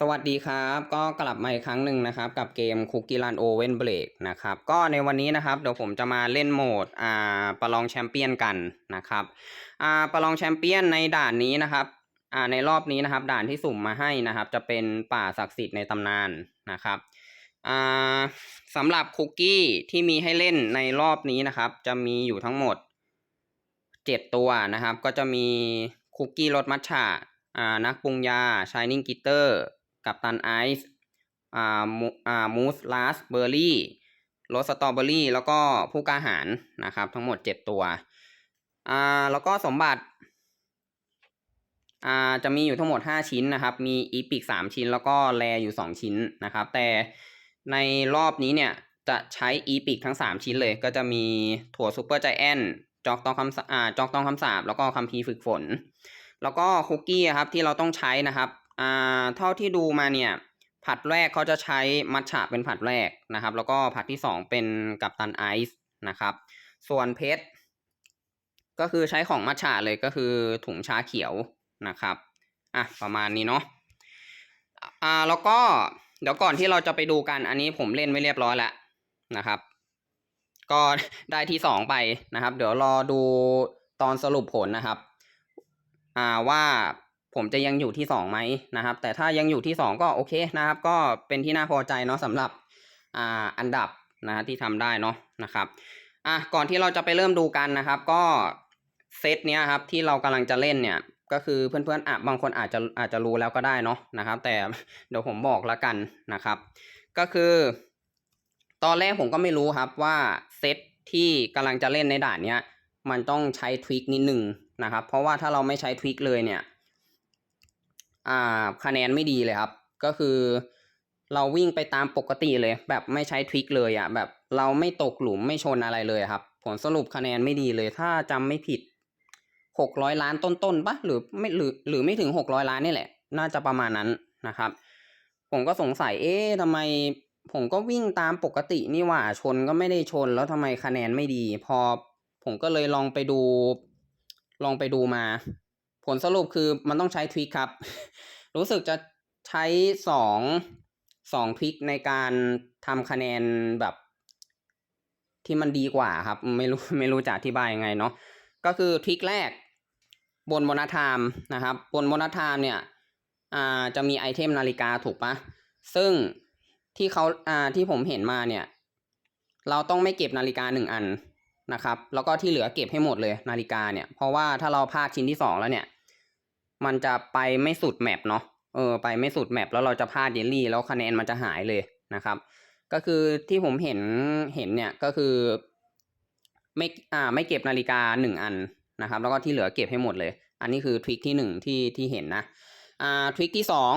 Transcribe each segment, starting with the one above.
สวัสดีครับก็กลับมาอีกครั้งหนึ่งนะครับกับเกม Cookie Run Oven Break นะครับก็ในวันนี้นะครับเดี๋ยวผมจะมาเล่นโหมดอ่าประลองแชมเปี้ยนกันนะครับอ่าประลองแชมเปี้ยนในด่านนี้นะครับอ่าในรอบนี้นะครับด่านที่สุ่มมาให้นะครับ จะเป็นป่าศักดิ์สิทธิ์ในตำนานนะครับอ่าสำหรับคุกกี้ที่มีให้เล่นในรอบนี้นะครับ จะมีอยู่ทั้งหมดเจ็ดตัวนะครับ ก็จะมีคุกกี้รสมัทฉะอ่านักปรุงยา Shining Glitter กั กับตันไอซ์อ่ามูอ่ามูสลาสเบอร์รี่รสสตรอเบอรี่ แล้วก็ผู้กาหาญนะครับ ทั้งหมดเจ็ดตัวอ่าแล้วก็สมบัติอ่าจะมีอยู่ทั้งหมดห้าชิ้นนะครับ มีอีพิกสามชิ้น แล้วก็แรอยู่สองชิ้นนะครับ แต่ในรอบนี้เนี่ยจะใช้อีพิกทั้งสามชิ้นเลย ก็จะมีถั่วซูเปอร์ใจแอนจอกตองคำสาอ่าจอกตองคำสาบแล้วก็คัมภีฝึกฝน แล้วก็คุกกี้ครับที่เราต้องใช้นะครับ อ่าเท่าที่ดูมาเนี่ยผัดแรกเขาจะใช้มัทฉะเป็นผัดแรกนะครับ แล้วก็ผัดที่สองเป็นกัปตันไอซ์นะครับ ส่วนเพชรก็คือใช้ของมัทฉะเลยก็คือถุงชาเขียวนะครับอะประมาณนี้เนาะอ่าแล้วก็เดี๋ยวก่อนที่เราจะไปดูกันอันนี้ผมเล่นไว้เรียบร้อยแล้วนะครับ ก็ได้ที่สองไปนะครับ เดี๋ยวรอดูตอนสรุปผลนะครับอ่าว่า ผมจะยังอยู่ที่สองไหมนะครับ แต่ถ้ายังอยู่ที่สองก็โอเคนะครับ ก็เป็นที่น่าพอใจเนาะสำหรับอ่าอันดับนะฮะที่ทำได้เนาะนะครับอะก่อนที่เราจะไปเริ่มดูกันนะครับ ก็เซตเนี้ยครับที่เรากำลังจะเล่นเนี่ยก็คือเพื่อนๆอะบางคนอาจจะอาจจะรู้แล้วก็ได้เนาะนะครับ แต่เดี๋ยวผมบอกแล้วกันนะครับ ก็คือ ตอนแรกผมก็ไม่รู้ครับว่าเซตที่กำลังจะเล่นในด่านเนี้ยมันต้องใช้ทวิกนิดหนึ่งนะครับ เพราะว่าถ้าเราไม่ใช้ทวิกเลยเนี่ย อ่าคะแนนไม่ดีเลยครับ ก็คือเราวิ่งไปตามปกติเลย แบบไม่ใช้ทริกเลยอะ่ะแบบเราไม่ตกหลุมไม่ชนอะไรเลยครับ ผลสรุปคะแนนไม่ดีเลย ถ้าจำไม่ผิดหกร้อยล้านต้นๆปะหรือไม่หรือหรือไม่ถึงหกร้อยล้านนี่แหละ น่าจะประมาณนั้นนะครับ ผมก็สงสัยเอ๊ะทำไมผมก็วิ่งตามปกตินี่หว่าชนก็ไม่ได้ชนแล้วทำไมคะแนนไม่ดี พอผมก็เลยลองไปดู ลองไปดูมา ผลสรุปคือมันต้องใช้ทริคครับ รู้สึกจะใช้สองสองทริคในการทำคะแนนแบบ ที่มันดีกว่าครับ ไม่รู้ไม่รู้จะอธิบายยังไงเนาะก็คือทริคแรกบนโบนัสไทม์นะครับ บนโบนัสไทม์เนี่ยอ่าจะมีไอเทมนาฬิกาถูกปะซึ่งที่เขาอ่าที่ผมเห็นมาเนี่ย เราต้องไม่เก็บนาฬิกาหนึ่งอันนะครับ แล้วก็ที่เหลือเก็บให้หมดเลยนาฬิกาเนี่ย เพราะว่าถ้าเราพลาดชิ้นที่สองแล้วเนี่ย มันจะไปไม่สุดแมปเนาะเออไปไม่สุดแมปแล้วเราจะพลาดเยลลี่แล้วคะแนนมันจะหายเลยนะครับ ก็คือที่ผมเห็นเห็นเนี่ยก็คือไม่อ่าไม่เก็บนาฬิกาหนึ่งอันนะครับ แล้วก็ที่เหลือเก็บให้หมดเลย อันนี้คือทริคที่หนึ่งที่ที่เห็นนะอ่าทริคที่สอง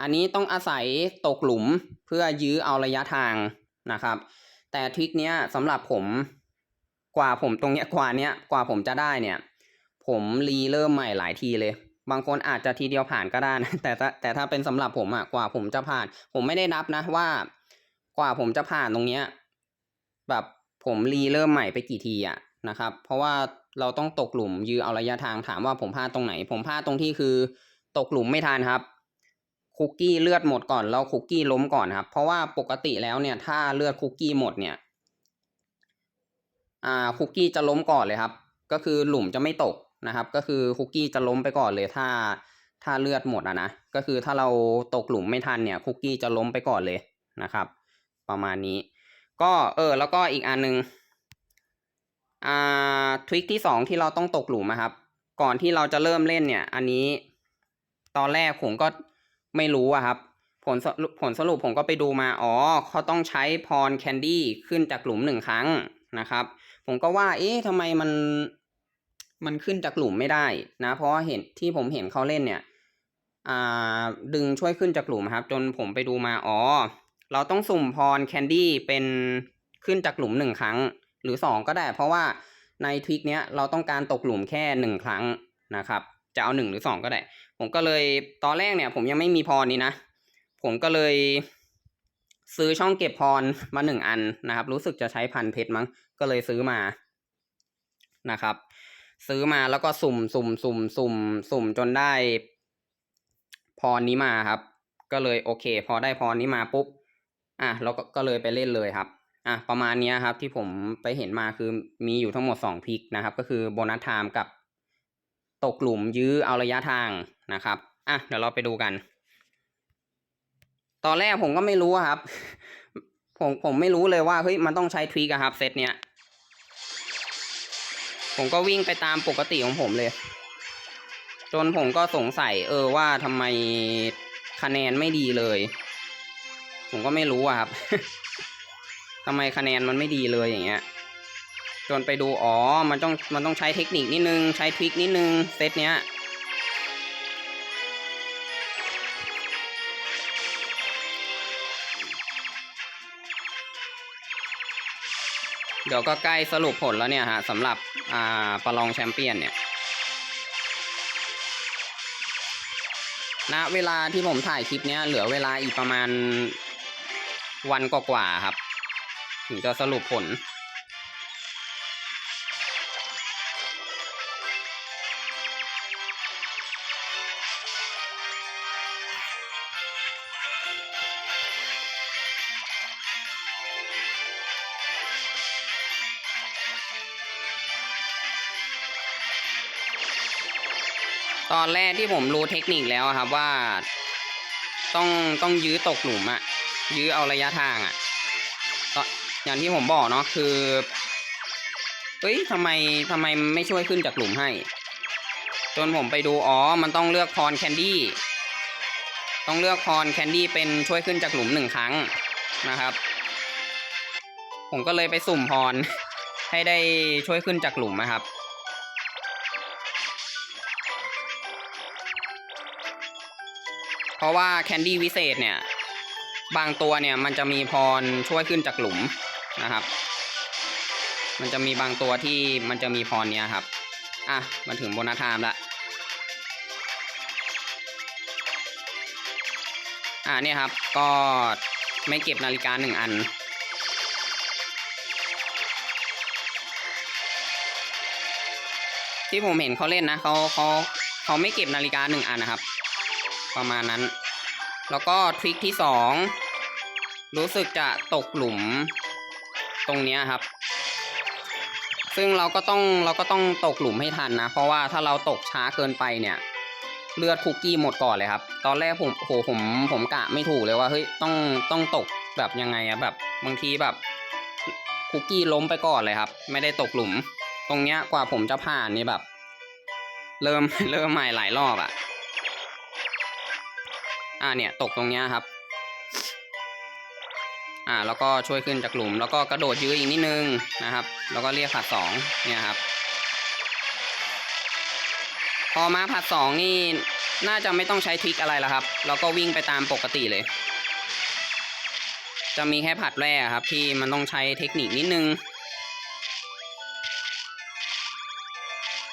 อันนี้ต้องอาศัยตกหลุมเพื่อยื้อเอาระยะทางนะครับ แต่ทริคเนี้ยสำหรับผมกว่าผมตรงเนี้ยกว่าเนี้ยกว่าผมจะได้เนี่ย ผมรีเริ่มใหม่หลายทีเลย บางคนอาจจะทีเดียวผ่านก็ได้นะแต่แต่ถ้าเป็นสำหรับผมอะกว่าผมจะผ่าน ผมไม่ได้นับนะว่า กว่าผมจะผ่านตรงเนี้ย แบบผมรีเริ่มใหม่ไปกี่ทีอะนะครับ เพราะว่าเราต้องตกหลุมยื้อเอาระยะทางถามว่าผมพลาดตรงไหน ผมพลาดตรงที่คือ ตกหลุมไม่ทันครับ คุกกี้เลือดหมดก่อนแล้วคุกกี้ล้มก่อนครับ เพราะว่าปกติแล้วเนี่ย ถ้าเลือดคุกกี้หมดเนี่ย อ่าคุกกี้จะล้มก่อนเลยครับ ก็คือหลุมจะไม่ตก นะครับ ก็คือคุกกี้จะล้มไปก่อนเลยถ้าถ้าเลือดหมดอะนะ ก็คือถ้าเราตกหลุมไม่ทันเนี่ยคุกกี้จะล้มไปก่อนเลยนะครับ ประมาณนี้ ก็เออแล้วก็อีกอันหนึ่งอ่าทริคที่สองที่เราต้องตกหลุมนะครับ ก่อนที่เราจะเริ่มเล่นเนี่ย อันนี้ตอนแรกผมก็ไม่รู้อะครับผลสรุปผลสรุปผมก็ไปดูมา อ๋อ เขาต้องใช้พรแคนดี้ขึ้นจากหลุมหนึ่งครั้งนะครับ ผมก็ว่า เอ๊ะทำไมมัน มันขึ้นจากหลุมไม่ได้นะ เพราะว่าเห็นที่ผมเห็นเขาเล่นเนี่ยอ่าดึงช่วยขึ้นจากหลุมครับ จนผมไปดูมาอ๋อเราต้องสุ่มพรแคนดี้เป็นขึ้นจากหลุมหนึ่งครั้ง หรือสองก็ได้ เพราะว่าในทวิกเนี้ยเราต้องการตกหลุมแค่หนึ่งครั้งนะครับ จะเอาหนึ่งหรือสองก็ได้ ผมก็เลยตอนแรกเนี่ย ผมยังไม่มีพรนี้นะ ผมก็เลย ซื้อช่องเก็บพรมาหนึ่งอันนะครับ รู้สึกจะใช้พันเพชรมั้งก็เลยซื้อมานะครับ ซื้อมาแล้วก็สุ่มสุ่มสุ่มสุ่มสุ่มจนได้พรนี้มาครับ ก็เลยโอเค พอได้พรนี้มาปุ๊บอะเราก็ก็เลยไปเล่นเลยครับอะประมาณนี้ครับที่ผมไปเห็นมาคือมีอยู่ทั้งหมดสองพิกนะครับ ก็คือโบนัสไทม์กับตกหลุมยื้อเอาระยะทางนะครับอะเดี๋ยวเราไปดูกัน ตอนแรกผมก็ไม่รู้ครับ ผมผมไม่รู้เลยว่าเฮ้ยมันต้องใช้ทริกครับเซตเนี้ย ผมก็วิ่งไปตามปกติของผมเลย จนผมก็สงสัย เออว่าทำไมคะแนนไม่ดีเลย ผมก็ไม่รู้อะครับทำไมคะแนนมันไม่ดีเลยอย่างเงี้ย จนไปดูอ๋อ มันต้องมันต้องใช้เทคนิคนิดนึง ใช้ทริคนิดนึงเซตเนี้ยเดี๋ยวก็ใกล้สรุปผลแล้วเนี่ยฮะสำหรับ อ่าประลองแชมเปี้ยนเนี่ยณเวลาที่ผมถ่ายคลิปเนี้ยเหลือเวลาอีกประมาณวันกว่าๆครับ ถึงจะสรุปผล ตอนแรกที่ผมรู้เทคนิคแล้วครับว่า ต้องต้องยื้อตกหลุมอะยื้อเอาระยะทางอะอย่างที่ผมบอกเนาะคือเฮ้ยทำไมทำไมไม่ช่วยขึ้นจากหลุมให้ จนผมไปดูอ๋อมันต้องเลือกพรแคนดี้ต้องเลือกพรแคนดี้เป็นช่วยขึ้นจากหลุมหนึ่งครั้งนะครับ ผมก็เลยไปสุ่มพรให้ได้ช่วยขึ้นจากหลุมนะครับ เพราะว่าแคนดี้วิเศษเนี่ย บางตัวเนี่ยมันจะมีพรช่วยขึ้นจากหลุมนะครับ มันจะมีบางตัวที่มันจะมีพรเนี้ยครับ อะมาถึงโบนัสไทม์ละอ่าเนี่ยครับก็ไม่เก็บนาฬิกาหนึ่งอัน ที่ผมเห็นเขาเล่นนะเขาเขาเขาไม่เก็บนาฬิกาหนึ่งอันนะครับ ประมาณนั้น แล้วก็ทริคที่สองรู้สึกจะตกหลุมตรงนี้ครับ ซึ่งเราก็ต้องเราก็ต้องตกหลุมให้ทันนะ เพราะว่าถ้าเราตกช้าเกินไปเนี่ย เลือดคุกกี้หมดก่อนเลยครับ ตอนแรกผมโหผมผมกะไม่ถูกเลยว่าเฮ้ยต้องต้องตกแบบยังไงอะแบบบางทีแบบคุกกี้ล้มไปก่อนเลยครับ ไม่ได้ตกหลุม ตรงเนี้ยกว่าผมจะผ่านนี่แบบ เริ่มเริ่มใหม่หลายรอบอะ อ่าเนี่ยตกตรงเนี้ยครับ อ่าแล้วก็ช่วยขึ้นจากหลุม แล้วก็กระโดดยื้ออีกนิดนึงนะครับ แล้วก็เรียกผัดสองเนี่ยครับ พอมาผัดสองนี่น่าจะไม่ต้องใช้ทริคอะไรแล้วครับ แล้วก็วิ่งไปตามปกติเลย จะมีแค่ผัดแรกครับ ที่มันต้องใช้เทคนิคนิดนึง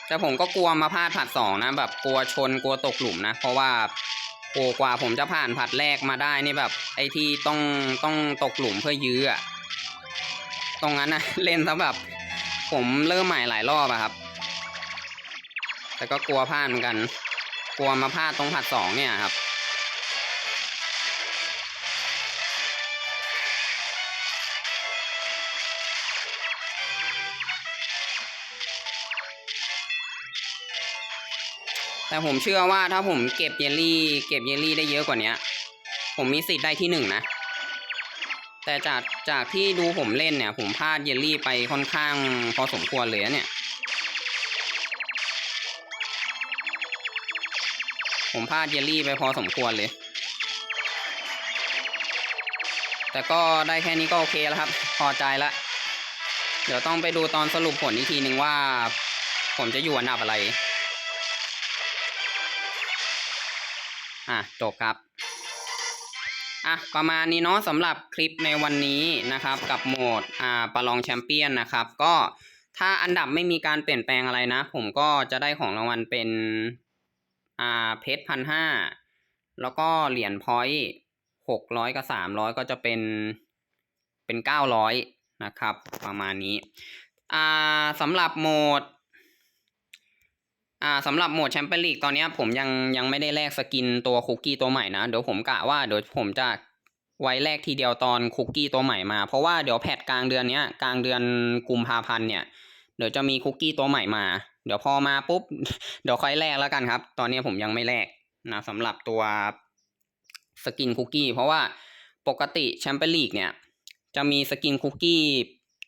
แต่ผมก็กลัวมาพลาดผัดสองนะแบบกลัวชนกลัวตกหลุมนะ เพราะว่า โอ้กว่าผมจะผ่านผัดแรกมาได้นี่แบบ ไอ้ที่ต้องต้องตกหลุมเพื่อยื้ออะตรงนั้นนะเล่นซะแบบ ผมเริ่มใหม่หลายรอบอะครับ แต่ก็กลัวพลาดเหมือนกัน กลัวมาพลาดตรงผัดสองเนี่ยครับ แต่ผมเชื่อว่าถ้าผมเก็บเยลลี่ เก็บเยลลี่ได้เยอะกว่านี้ผมมีสิทธิ์ได้ที่หนึ่งนะ แต่จากจากที่ดูผมเล่นเนี่ย ผมพลาดเยลลี่ไปค่อนข้างพอสมควรเลยเนี่ย ผมพลาดเยลลี่ไปพอสมควรเลย แต่ก็ได้แค่นี้ก็โอเคแล้วครับ พอใจละ เดี๋ยวต้องไปดูตอนสรุปผลอีกทีหนึ่งว่า ผมจะอยู่อันดับอะไร อะจบครับอะประมาณนี้เนาะสำหรับคลิปในวันนี้นะครับ กับโหมดอ่าประลองแชมเปี้ยนนะครับ ก็ถ้าอันดับไม่มีการเปลี่ยนแปลงอะไรนะ ผมก็จะได้ของรางวัลเป็นอ่าเพชรพันห้าแล้วก็เหรียญพอยต์หกร้อยกับสามร้อยก็จะเป็นเป็นเก้าร้อยนะครับ ประมาณนี้อ่าสำหรับโหมด อ่าสำหรับโหมดแชมเปี้ยนลีกตอนนี้ผมยังยังไม่ได้แลกสกินตัวคุกกี้ตัวใหม่นะเดี๋ยวผมกะว่าเดี๋ยวผมจะไว้แลกทีเดียวตอนคุกกี้ตัวใหม่มา เพราะว่าเดี๋ยวแพทกลางเดือนเนี้ยกลางเดือนกุมภาพันธ์เนี่ยเดี๋ยวจะมีคุกกี้ตัวใหม่มา เดี๋ยวพอมาปุ๊บเดี๋ยวค่อยแลกแล้วกันครับ ตอนนี้ผมยังไม่แลกนะสำหรับตัวสกินคุกกี้เพราะว่าปกติแชมเปี้ยนลีกเนี่ยจะมีสกินคุกกี้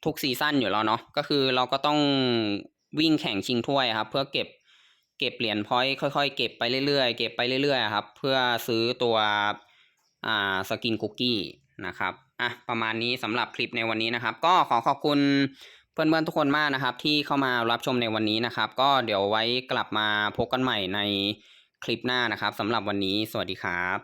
ทุกซีซั่นอยู่แล้วเนาะก็คือเราก็ต้องวิ่งแข่งชิงถ้วยครับ เพื่อเก็บ เก็บเหรียญพอยต์ค่อยๆ เก็บไปเรื่อยๆ เก็บไปเรื่อยๆครับ เพื่อซื้อตัวอ่าสกินคุกกี้นะครับอะประมาณนี้สำหรับคลิปในวันนี้นะครับ ก็ขอขอบคุณเพื่อนๆทุกคนมากนะครับ ที่เข้ามารับชมในวันนี้นะครับ ก็เดี๋ยวไว้กลับมาพบกันใหม่ในคลิปหน้านะครับสำหรับวันนี้ สวัสดีครับ